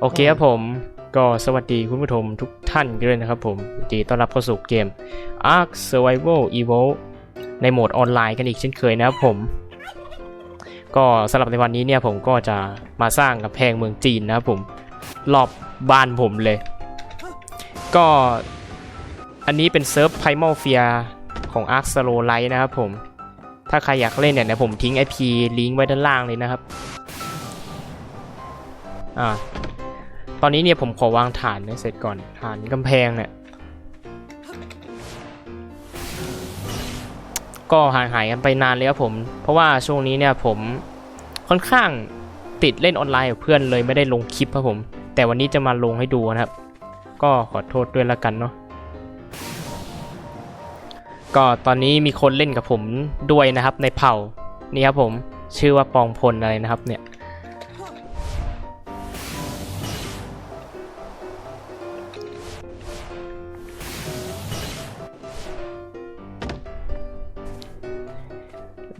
โอเคครับผมก็สวัสดีคุณผู้ชมทุกท่านด้วยนะครับผมยินดีต้อนรับเข้าสู่เกม Ark Survival Evolve ในโหมดออนไลน์กันอีกเช่นเคยนะครับผม ก็สำหรับในวันนี้เนี่ยผมก็จะมาสร้างกับแพงเมืองจีนนะครับผมรอบบ้านผมเลย ก็อันนี้เป็นเซิร์ฟ Primal Fear ของ Ark Slow Light นะครับผม ถ้าใครอยากเล่นเนี่ยผมทิ้ง IP ลิงก์ไว้ด้านล่างเลยนะครับ อ่า ตอนนี้เนี่ยผมขอวางฐานให้เสร็จก่อนฐานกำแพงเนี่ย ก็ห่างหายกันไปนานเลยครับผม เพราะว่าช่วงนี้เนี่ยผมค่อนข้างติดเล่นออนไลน์กับเพื่อนเลยไม่ได้ลงคลิปครับผม แต่วันนี้จะมาลงให้ดูนะครับ ก็ขอโทษด้วยละกันเนาะก็ตอนนี้มีคนเล่นกับผมด้วยนะครับในเผ่านี่ครับผมชื่อว่าปองพลอะไรนะครับเนี่ย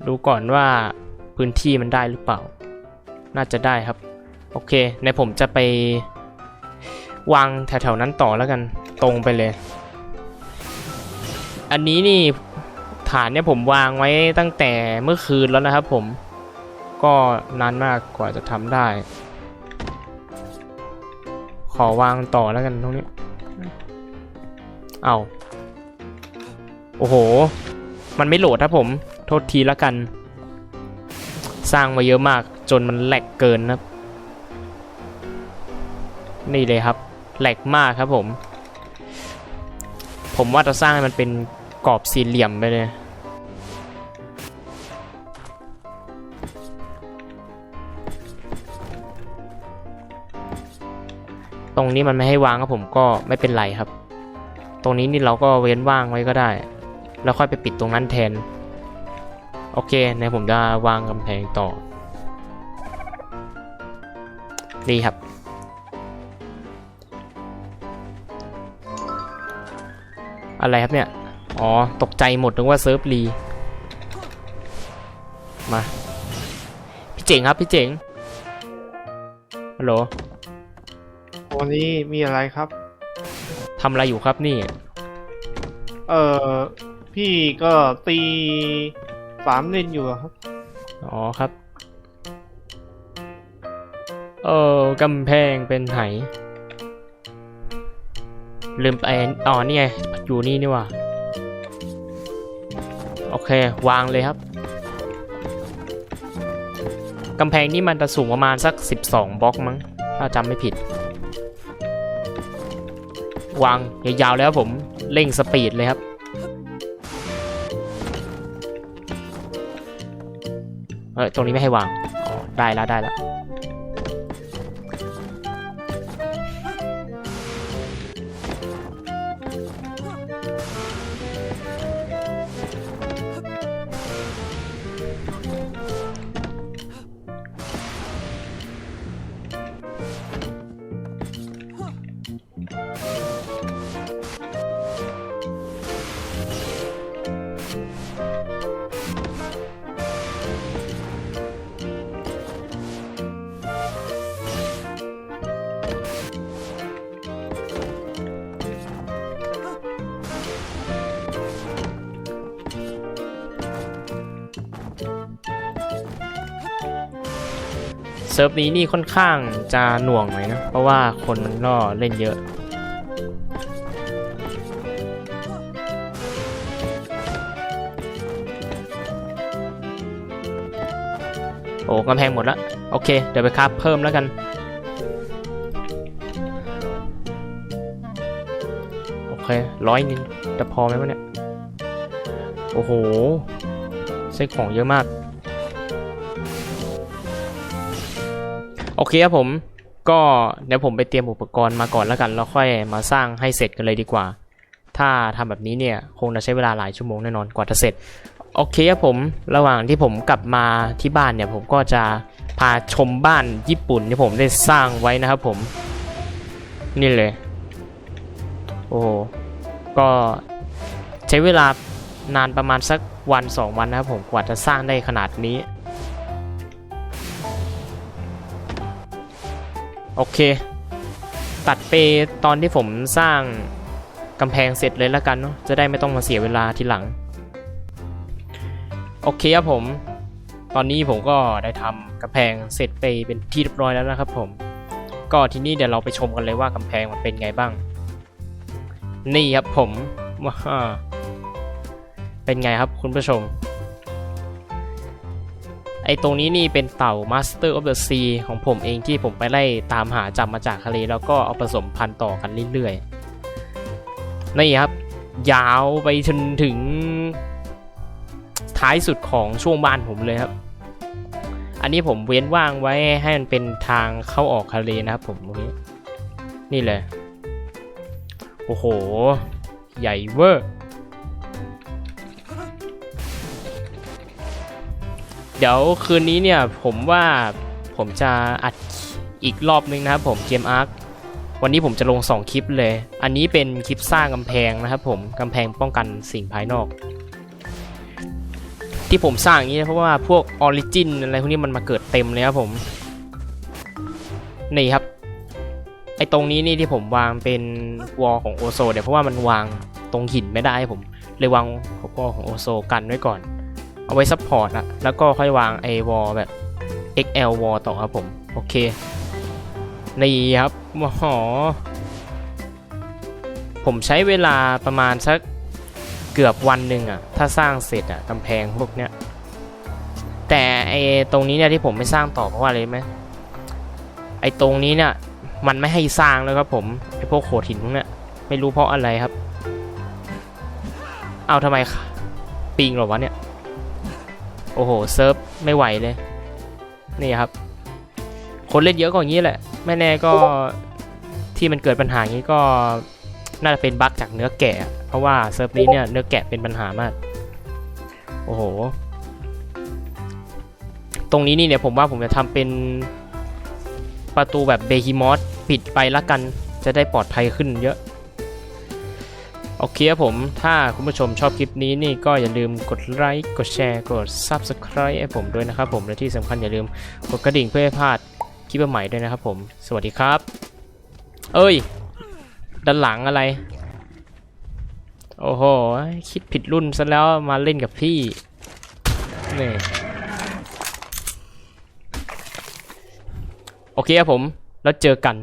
ดูก่อนว่าพื้นที่มันได้หรือเปล่า น่าจะได้ครับ โอเค ในผมจะไปวางแถวๆนั้นต่อแล้วกัน ตรงไปเลย อันนี้นี่ฐานเนี่ยผมวางไว้ตั้งแต่เมื่อคืนแล้วนะครับผม ก็นานมากกว่าจะทำได้ ขอวางต่อแล้วกันตรงนี้ เอาโอ้โห มันไม่โหลดครับผม โทษทีละกัน สร้างมาเยอะมากจนมันแหลกเกินนะครับ นี่เลยครับแหลกมากครับผม ผมว่าจะสร้างมันเป็นกรอบสี่เหลี่ยมไปเลยตรงนี้มันไม่ให้วางครับผมก็ไม่เป็นไรครับ ตรงนี้นี่เราก็เว้นว่างไว้ก็ได้ แล้วค่อยไปปิดตรงนั้นแทน โอเคในผมจะวางกำแพงต่อนี่ครับ อะไรครับเนี่ย อ๋อ ตกใจหมดนึกว่าเซิร์ฟรี มา พี่เจ๋งครับ พี่เจ๋ง ฮัลโหล วันนี้มีอะไรครับ ทำอะไรอยู่ครับนี่ เออพี่ก็ตี ฟาร์มเล่นอยู่อะครับ อ๋อครับ เออกำแพงเป็นไหลืมไปอ๋อนี่ไง อยู่นี่นี่ว่าโอเค วางเลยครับ กำแพงนี่มันจะสูงประมาณสัก 12 บล็อกมั้ง ถ้าจำไม่ผิด วางยาวๆแล้วผม เร่งสปีดเลยครับ เออตรงนี้ไม่ให้วาง อ๋อ ได้แล้วได้แล้ว เซิร์ฟนี้นี่ค่อนข้างจะหน่วงหน่อยนะ เพราะว่าคนมันก็เล่นเยอะ โอ้กำแพงหมดแล้วโอเค เดี๋ยวไปคราบเพิ่มแล้วกันโอเคร้อยนึงจะพอไหมวะเนี่ย โอ้โหใช้ของเยอะมาก โอเคครับผมก็เดี๋ยวผมไปเตรียมอุปกรณ์มาก่อนแล้วกันแล้วค่อยมาสร้างให้เสร็จกันเลยดีกว่า ถ้าทำแบบนี้เนี่ยคงจะใช้เวลาหลายชั่วโมงแน่นอนกว่าจะเสร็จโอเคครับผมระหว่างที่ผมกลับมาที่บ้านเนี่ยผมก็จะพาชมบ้านญี่ปุ่นที่ผมได้สร้างไว้นะครับผม นี่เลย โอ้โหก็ใช้เวลานานประมาณสักวันสองวันนะครับผมกว่าจะสร้างได้ขนาดนี้ โอเค ตัดไปตอนที่ผมสร้างกำแพงเสร็จเลยแล้วกันเนาะจะได้ไม่ต้องมาเสียเวลาทีหลัง โอเคครับผม ตอนนี้ผมก็ได้ทำกำแพงเสร็จไปเป็นที่เรียบร้อยแล้วนะครับผม ก็ทีนี้เดี๋ยวเราไปชมกันเลยว่ากำแพงมันเป็นไงบ้าง นี่ครับผมว้าเป็นไงครับคุณผู้ชม ไอตรงนี้นี่เป็นเต่า Master of the Sea ของผมเองที่ผมไปไล่ตามหาจับมาจากทะเลแล้วก็เอาผสมพันธุ์ต่อกันเรื่อยๆนี่ครับ ยาวไปจนถึงท้ายสุดของช่วงบ้านผมเลยครับ อันนี้ผมเว้นว่างไว้ให้มันเป็นทางเข้าออกทะเลนะครับผมตรงนี้นี่เลย โอ้โห ใหญ่เวอร์ ดี๋ยวคืนนี้เนี่ยผมว่าผมจะอัดอีกรอบนึงนะครับผมเกมอาร์ควันนี้ผมจะลง 2 คลิปเลย อันนี้เป็นคลิปสร้างกำแพงนะครับผมกำแพงป้องกันสิ่งภายนอก ที่ผมสร้างอย่างนี้เพราะว่าพวกออริจินอะไรพวกนี้มันมาเกิดเต็มเลยครับผมนี่ครับไอตรงนี้นี่ที่ผมวางเป็นวอลของโอโซเนี่ยเพราะว่ามันวางตรงหินไม่ได้ผมเลยวางวอลของโอโซกันไว้ก่อน เอาไว้ซัพพอร์ตอะแล้วก็ค่อยวางไอวอลแบบ XL วอลต่อครับผม โอเค นี่ครับหอผมใช้เวลาประมาณสักเกือบวันหนึ่งอะถ้าสร้างเสร็จอะกำแพงพวกเนี้ย แต่ไอตรงนี้เนี่ยที่ผมไม่สร้างต่อเพราะว่าอะไรไหมไอตรงนี้เนี่ยมันไม่ให้สร้างแล้วครับผมไอพวกโขดหินพวกเนี้ยไม่รู้เพราะอะไรครับ เอาทำไมปิงหรอวะเนี่ย โอ้โห เซิร์ฟไม่ไหวเลย นี่ครับ คนเล่นเยอะกว่าอย่างนี้แหละ ไม่แน่ก็ที่มันเกิดปัญหางนี้ก็น่าจะเป็นบั๊กจากเนื้อแกะ เพราะว่าเซิร์ฟนี้เนี่ยเนื้อแกะเป็นปัญหามาก โอ้โห ตรงนี้นี่เนี่ยผมว่าผมจะทำเป็นประตูแบบเบฮิมอสปิดไปละกัน จะได้ปลอดภัยขึ้นเยอะ โอเคครับผม ถ้าคุณผู้ชมชอบคลิปนี้นี่ก็อย่าลืมกดไลค์ กดแชร์ กด Subscribe ให้ผมด้วยนะครับผม และที่สำคัญอย่าลืมกดกระดิ่งเพื่อไม่พลาดคลิปใหม่ด้วยนะครับผม สวัสดีครับ เอ้ย ด้านหลังอะไร โอ้โห คิดผิดรุ่นซะแล้วมาเล่นกับพี่ นี่ โอเคครับผม แล้วเจอกัน